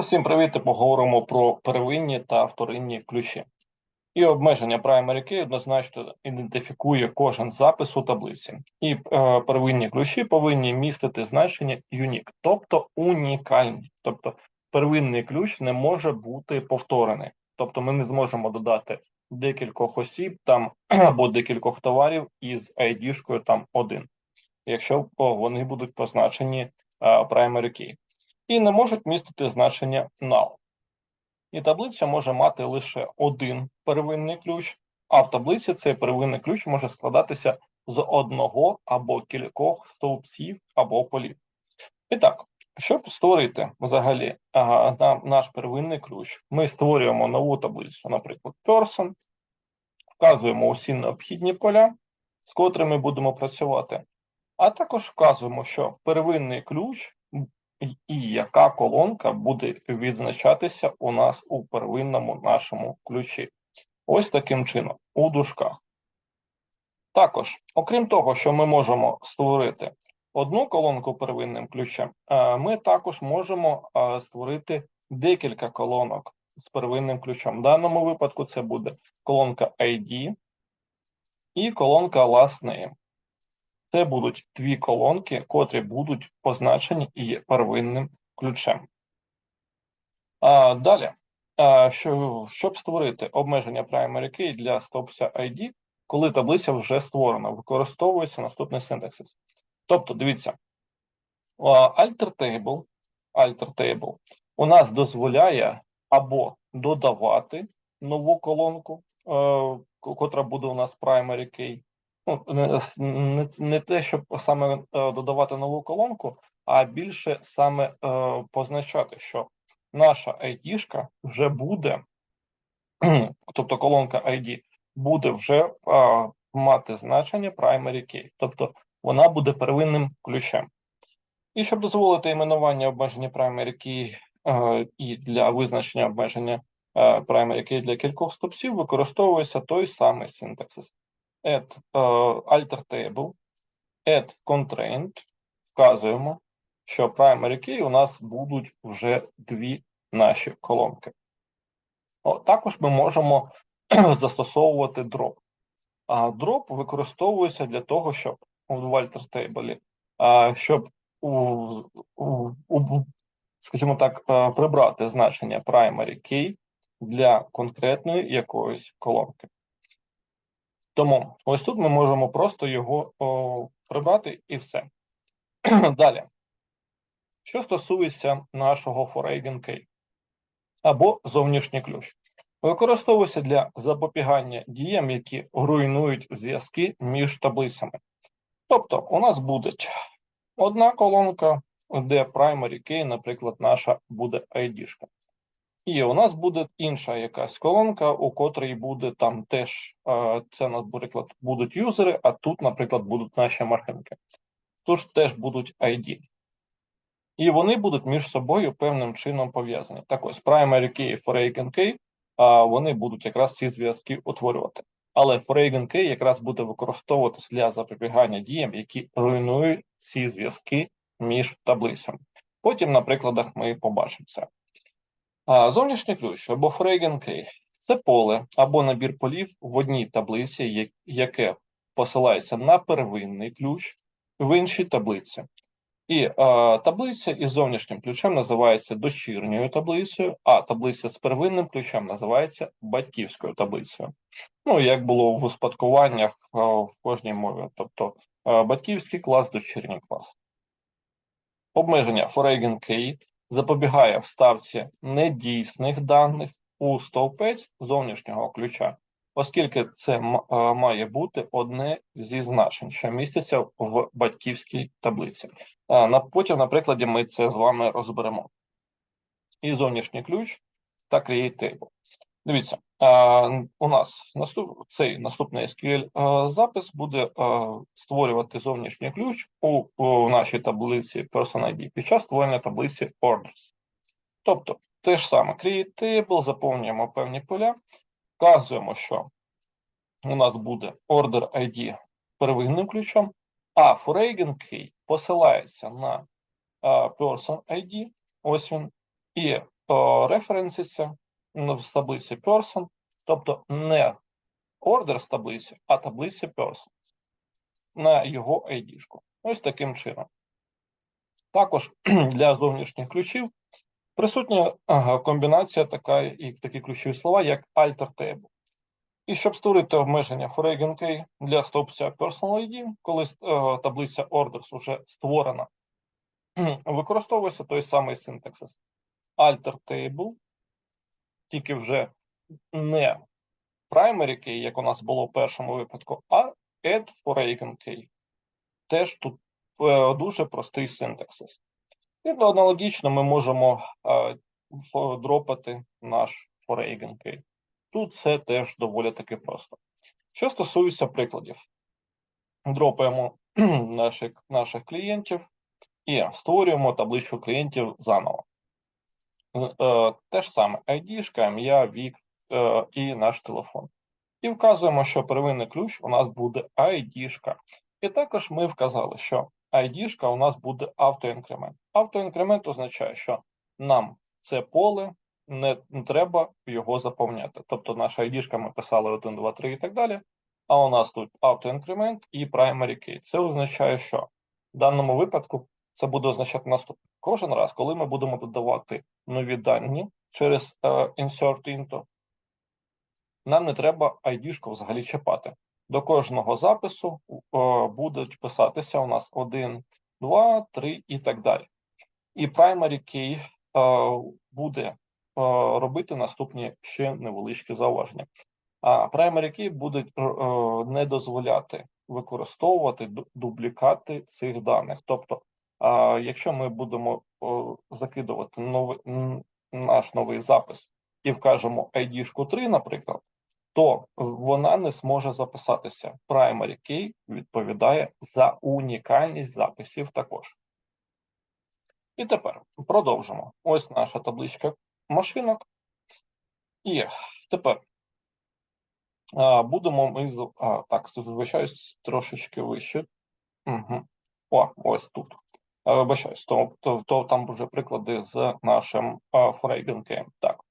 Усім привіт! Поговоримо про первинні та вторинні ключі. І обмеження primary key однозначно ідентифікує кожен запис у таблиці. І е, первинні ключі повинні містити значення unique, тобто унікальні. Тобто первинний ключ не може бути повторений. Тобто ми не зможемо додати декількох осіб там або декількох товарів із ID-шкою там один, якщо вони будуть позначені е, primary key і не можуть містити значення null. І таблиця може мати лише один первинний ключ, а в таблиці цей первинний ключ може складатися з одного або кількох стовпців або полів. І так, щоб створити взагалі ага, наш первинний ключ, ми створюємо нову таблицю, наприклад, person, вказуємо усі необхідні поля, з котрими будемо працювати, а також вказуємо, що первинний ключ і яка колонка буде відзначатися у нас у первинному нашому ключі. Ось таким чином, у дужках. Також, окрім того, що ми можемо створити одну колонку первинним ключем, е, ми також можемо е, створити декілька колонок з первинним ключом. В даному випадку це буде колонка ID і колонка last name. Це будуть дві колонки, котрі будуть позначені і первинним ключем. А, Далі, а, що, щоб створити обмеження primary key для стопса ID, коли таблиця вже створена, використовується наступний синтаксис. Тобто, дивіться, alter table, alter table у нас дозволяє або додавати нову колонку, е, котра буде у нас primary key, не, не, те, щоб саме е, додавати нову колонку, а більше саме е, позначати, що наша ID вже буде, тобто колонка ID буде вже мати значення primary key, тобто вона буде первинним ключем. І щоб дозволити іменування обмеження primary key е, і для визначення обмеження primary key для кількох стопців, використовується той самий синтаксис add uh, alter table, add constraint, вказуємо, що primary key у нас будуть вже дві наші колонки. О, також ми можемо застосовувати drop. А drop використовується для того, щоб alter table, щоб у, у, у, скажімо так, прибрати значення primary key для конкретної якоїсь колонки. Тому ось тут ми можемо просто його о, прибрати і все. Далі. Що стосується нашого foreign key або зовнішній ключ, використовується для запобігання діям, які руйнують зв'язки між таблицями. Тобто, у нас буде одна колонка, де primary key, наприклад, наша буде ID. -шка. І у нас буде інша якась колонка, у котрій буде там теж це, наприклад, будуть юзери, а тут, наприклад, будуть наші маркетинги. Тут теж будуть ID. І вони будуть між собою певним чином пов'язані. Так ось primary key і foreign key, вони будуть якраз ці зв'язки утворювати. Але foreign key якраз буде використовуватися для запобігання діям, які руйнують ці зв'язки між таблицями. Потім на прикладах ми побачимо це. Зовнішній ключ або Фрейген Key – це поле або набір полів в одній таблиці, яке посилається на первинний ключ в іншій таблиці. І а, таблиця із зовнішнім ключем називається дочірньою таблицею, а таблиця з первинним ключем називається батьківською таблицею. Ну, як було в успадкуваннях а, в кожній мові, тобто а, батьківський клас, дочірній клас. Обмеження Foreign Key запобігає вставці недійсних даних у стовпець зовнішнього ключа, оскільки це е, має бути одне зі значень, що міститься в батьківській таблиці. Потім, на прикладі, ми це з вами розберемо. І зовнішній ключ та create table. Дивіться, у нас цей наступний SQL запис буде створювати зовнішній ключ у, у нашій таблиці PersonID під час створення таблиці Orders. Тобто, те ж саме create table, заповнюємо певні поля, вказуємо, що у нас буде order ID первинним ключом, а foreign key посилається на person ID, ось він, і референситься в таблиці person, тобто не ордер з таблиці, а таблиці person на його ID. -шку. Ось таким чином. Також для зовнішніх ключів присутня комбінація така і такі ключові слова, як alter table. І щоб створити обмеження for key для стовпця Personal ID, коли е, таблиця orders вже створена, використовується той самий синтаксис alter table, тільки вже не primary key, як у нас було в першому випадку, а add for key. Теж тут е, дуже простий синтаксис. І аналогічно ми можемо е, дропати наш for key. Тут це теж доволі таки просто. Що стосується прикладів, дропаємо наших наших клієнтів і створюємо табличку клієнтів заново. Е, те ж саме ID, ім'я, вік е, і наш телефон. І вказуємо, що первинний ключ у нас буде ID. І також ми вказали, що ID у нас буде автоінкремент. Автоінкремент означає, що нам це поле не треба його заповняти. Тобто наша ID ми писали 1, 2, 3 і так далі. А у нас тут автоінкремент і primary key. Це означає, що в даному випадку це буде означати наступне. Кожен раз, коли ми будемо додавати нові дані через uh, insert into, нам не треба ID взагалі чіпати. До кожного запису uh, будуть писатися у нас 1, 2, 3 і так далі. І primary key uh, буде робити наступні ще невеличкі зауваження. А primary key будуть не дозволяти використовувати дублікати цих даних. Тобто, якщо ми будемо закидувати новий наш новий запис і вкажемо ID 3, наприклад, то вона не зможе записатися. Primary key відповідає за унікальність записів також. І тепер продовжимо. Ось наша табличка машинок. І тепер а, будемо ми а, так, вибачаюсь трошечки вище. Угу. О, ось тут. Вибачаюсь, то, то, то там вже приклади з нашим фрейгенкем. Так.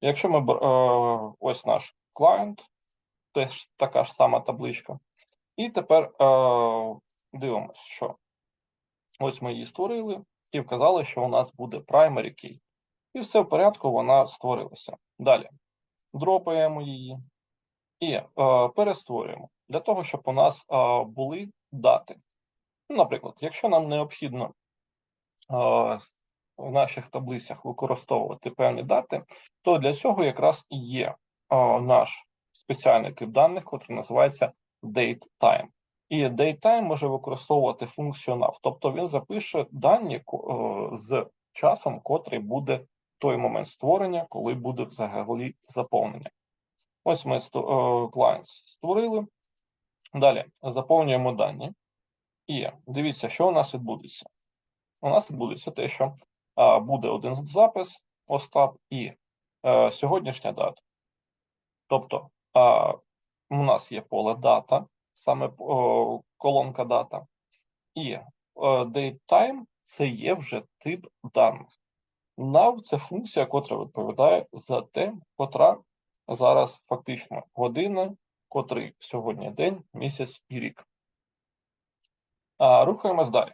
Якщо ми а, ось наш клієнт, теж така ж сама табличка. І тепер дивимося, що ось ми її створили і вказали, що у нас буде primary key. І все в порядку, вона створилася. Далі дропаємо її і е, перестворюємо для того, щоб у нас е, були дати. Наприклад, якщо нам необхідно е, в наших таблицях використовувати певні дати, то для цього якраз і є е, наш спеціальний тип даних, який називається DateTime. І DateTime може використовувати функцію nav, тобто він запише дані е, з часом, котрий буде той момент створення, коли буде взагалі заповнення. Ось ми clients створили. Далі заповнюємо дані. І дивіться, що у нас відбудеться. У нас відбудеться те, що а, буде один запис, Остап, і а, сьогоднішня дата. Тобто а, у нас є поле дата, саме о, колонка дата, і date time це є вже тип даних. Nav – це функція, котра відповідає за те, котра зараз фактично година, котрий сьогодні день, місяць і рік. Рухаємось далі.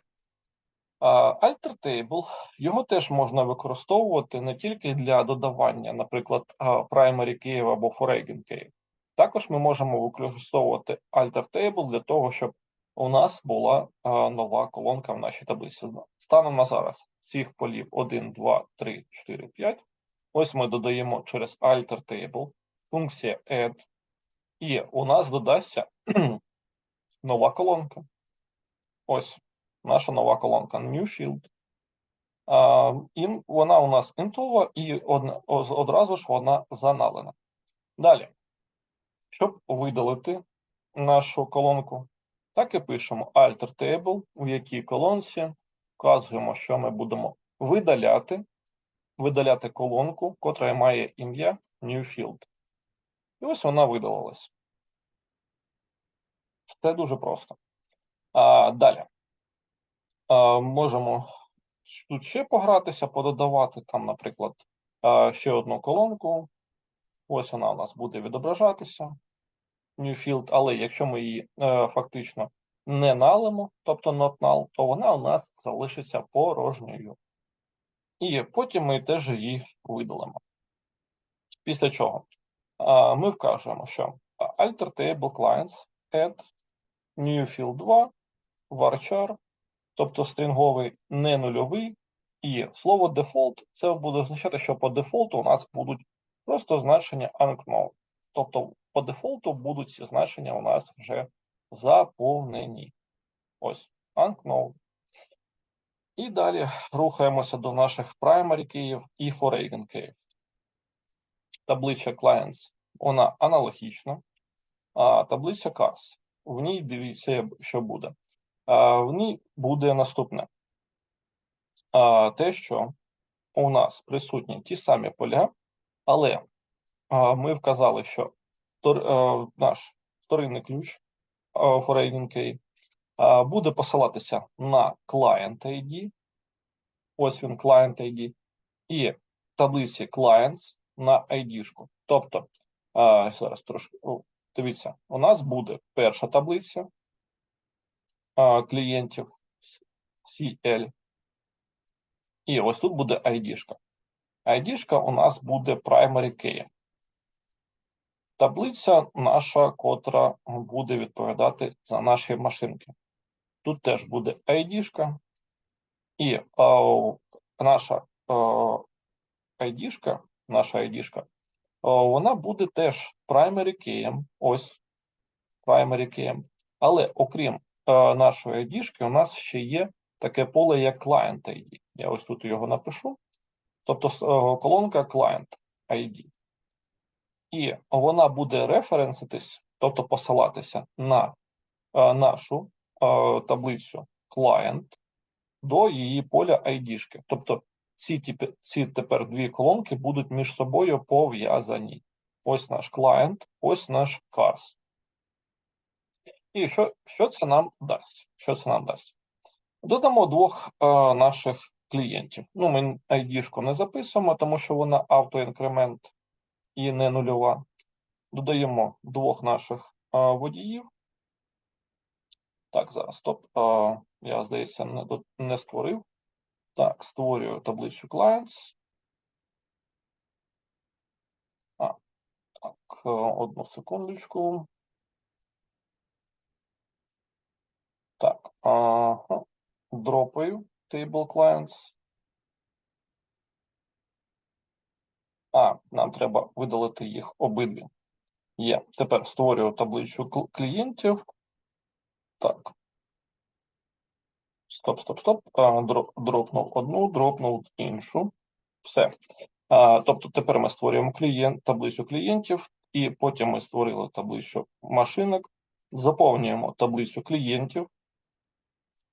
Table, його теж можна використовувати не тільки для додавання, наприклад, primary Київ або foreign Київ. Також ми можемо використовувати Table для того, щоб у нас була нова колонка в нашій таблиці. Станом на зараз цих полів 1, 2, 3, 4, 5. Ось ми додаємо через table функція add, і у нас додасться нова колонка. Ось наша нова колонка New Field. Вона у нас інтова і од, одразу ж вона заналена. Далі, щоб видалити нашу колонку, так і пишемо alter table, в якій колонці вказуємо, що ми будемо видаляти, видаляти колонку, котра має ім'я Newfield. І ось вона видалилась. Це дуже просто. А, Далі. А, Можемо тут ще погратися, пододавати там, наприклад, ще одну колонку. Ось вона у нас буде відображатися. New field, але якщо ми її е, фактично не налимо, тобто not null, то вона у нас залишиться порожньою. І потім ми теж її видалимо. Після чого е, ми вкажемо, що alter table clients add new field 2 varchar, тобто стрінговий не нульовий, і слово default це буде означати, що по дефолту у нас будуть просто значення unknown. Тобто по дефолту будуть ці значення у нас вже заповнені. Ось unknown. І далі рухаємося до наших primary київ і foreign київ. Таблиця clients, вона аналогічна, а таблиця cars. В ній дивіться, що буде. В ній буде наступне. Те, що у нас присутні ті самі поля, але ми вказали, що наш вторинний ключ foreign key буде посилатися на client ID. Ось він client ID, і таблиці clients на ID-шку. Тобто, зараз трошки дивіться, у нас буде перша таблиця клієнтів CL. І ось тут буде ID-шка. ID-шка у нас буде primary key. Таблиця наша, котра буде відповідати за наші машинки. Тут теж буде ID-шка, і а, наша ID-шка, наша ID-шка, вона буде теж primary key, ось primary key. Але окрім нашої ID-шки, у нас ще є таке поле, як client ID. Я ось тут його напишу. Тобто колонка client ID. І вона буде референситись, тобто посилатися на нашу таблицю client до її поля ID-шки. Тобто ці, ці тепер дві колонки будуть між собою пов'язані. Ось наш client, ось наш cars. І що що це нам дасть? Що це нам дасть? Додамо двох а, наших клієнтів. Ну, ми ID-шку не записуємо, тому що вона автоінкремент і не нульова. Додаємо двох наших а, водіїв. Так, зараз стоп. А, я, здається, не, не створив. Так, створюю таблицю clients. А, так, одну секундочку. Так, ага. дропаю table clients. А, нам треба видалити їх обидві. Є. Тепер створюю таблицю клієнтів. Так. Стоп, стоп, стоп. Дропнув одну, дропнув іншу. Все. А, Тобто тепер ми створюємо клієнт, таблицю клієнтів, і потім ми створили таблицю машинок, заповнюємо таблицю клієнтів.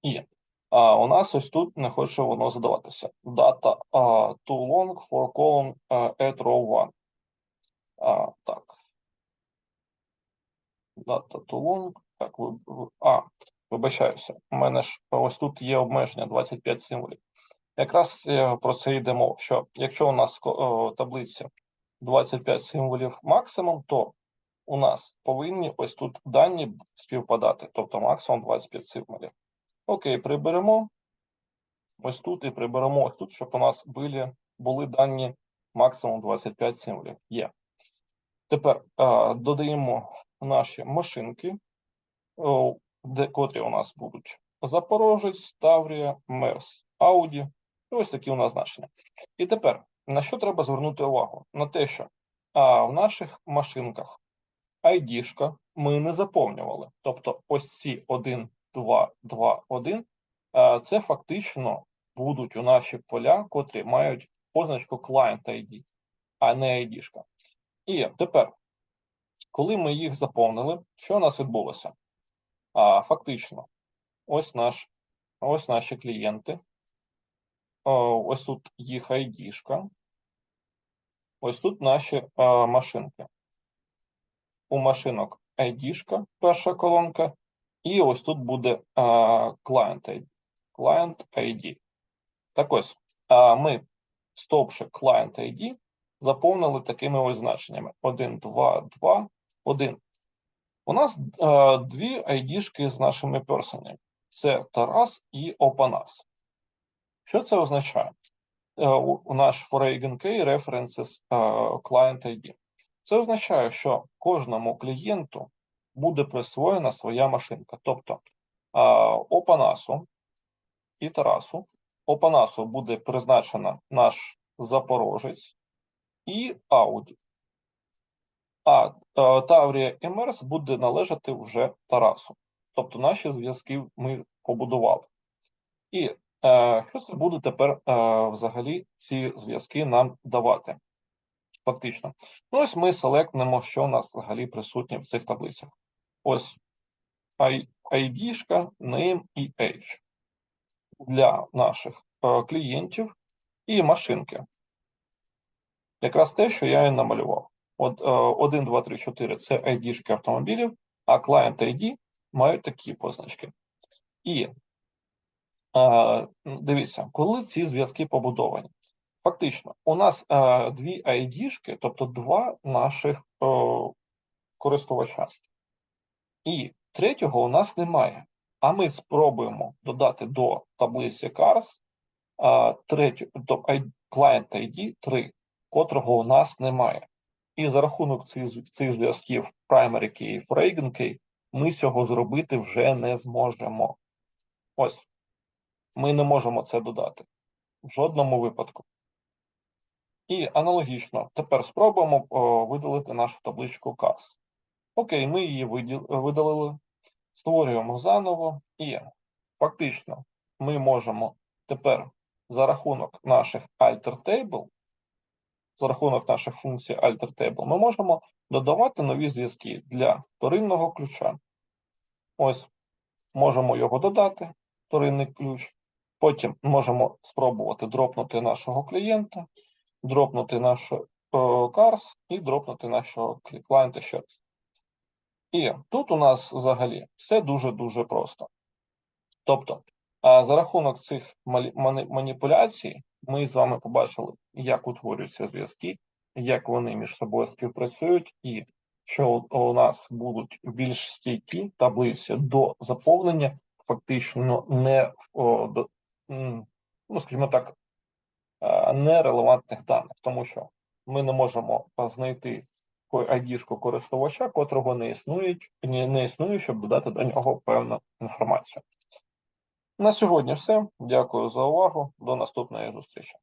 І а, у нас ось тут не хоче воно задаватися. Data uh, too long for column at row 1. А, Так. Data too long. Так, ви, а, вибачаюся. У мене ж ось тут є обмеження 25 символів. Якраз е, про це йде мова, що якщо у нас в таблиці 25 символів максимум, то у нас повинні ось тут дані співпадати, тобто максимум 25 символів. Окей, приберемо ось тут і приберемо ось тут, щоб у нас були, були дані максимум 25 символів. Є. Тепер а, додаємо наші машинки, де, котрі у нас будуть Запорожець, Таврія, Мерс, Ауді. Ось такі у нас значення. І тепер на що треба звернути увагу? На те, що а, в наших машинках ID-шка ми не заповнювали. Тобто ось ці 1, 2, 2, 1 це фактично будуть у наші поля, котрі мають позначку Client ID, а не ID-шка. І тепер, коли ми їх заповнили, що у нас відбулося? А, Фактично, ось наш, ось наші клієнти. Ось тут їх ID-шка. Ось тут наші а, машинки. У машинок ID-шка, перша колонка, і ось тут буде Client ID. Client ID. Так ось, ми стовпчик Client ID заповнили такими ось значеннями: 1, 2, 2, 1. У нас дві ID-шки з нашими персонами. Це Тарас і Опанас. Що це означає? Е, у, наш Foreign Key References Client ID. Це означає, що кожному клієнту буде присвоєна своя машинка. Тобто Опанасу і Тарасу. Опанасу буде призначена наш Запорожець і Ауді. А Таврія і Мерс буде належати вже Тарасу. Тобто наші зв'язки ми побудували. І е, що це буде тепер е, взагалі ці зв'язки нам давати? Фактично. Ну, ось ми селектнемо, що у нас взагалі присутнє в цих таблицях. Ось ID-шка, name і age для наших е, клієнтів і машинки. Якраз те, що я і намалював. От е, 1, 2, 3, 4 це ID-шки автомобілів, а Client ID мають такі позначки. І е, дивіться, коли ці зв'язки побудовані, фактично, у нас е, дві ID-шки, тобто два наших користувача. І третього у нас немає. А ми спробуємо додати до таблиці CARS I- Client ID 3, котрого у нас немає. І за рахунок цих, цих зв'язків Primary Key і Foreign Key ми цього зробити вже не зможемо. Ось. Ми не можемо це додати. В жодному випадку. І аналогічно, тепер спробуємо о, видалити нашу табличку CARS. Окей, ми її видалили, створюємо заново, і фактично ми можемо тепер за рахунок наших alter table, за рахунок наших функцій alter table, ми можемо додавати нові зв'язки для вторинного ключа. Ось можемо його додати, вторинний ключ. Потім можемо спробувати дропнути нашого клієнта, дропнути наш е, CARS і дропнути нашого клієнта ще раз. І тут у нас взагалі все дуже-дуже просто. Тобто, за рахунок цих маніпуляцій ми з вами побачили, як утворюються зв'язки, як вони між собою співпрацюють, і що у- нас будуть більш стійкі таблиці до заповнення, фактично не ну, скажімо так, нерелевантних даних, тому що ми не можемо знайти ID-шку користувача, котрого не не, не існує, щоб додати до нього певну інформацію. На сьогодні все. Дякую за увагу. До наступної зустрічі.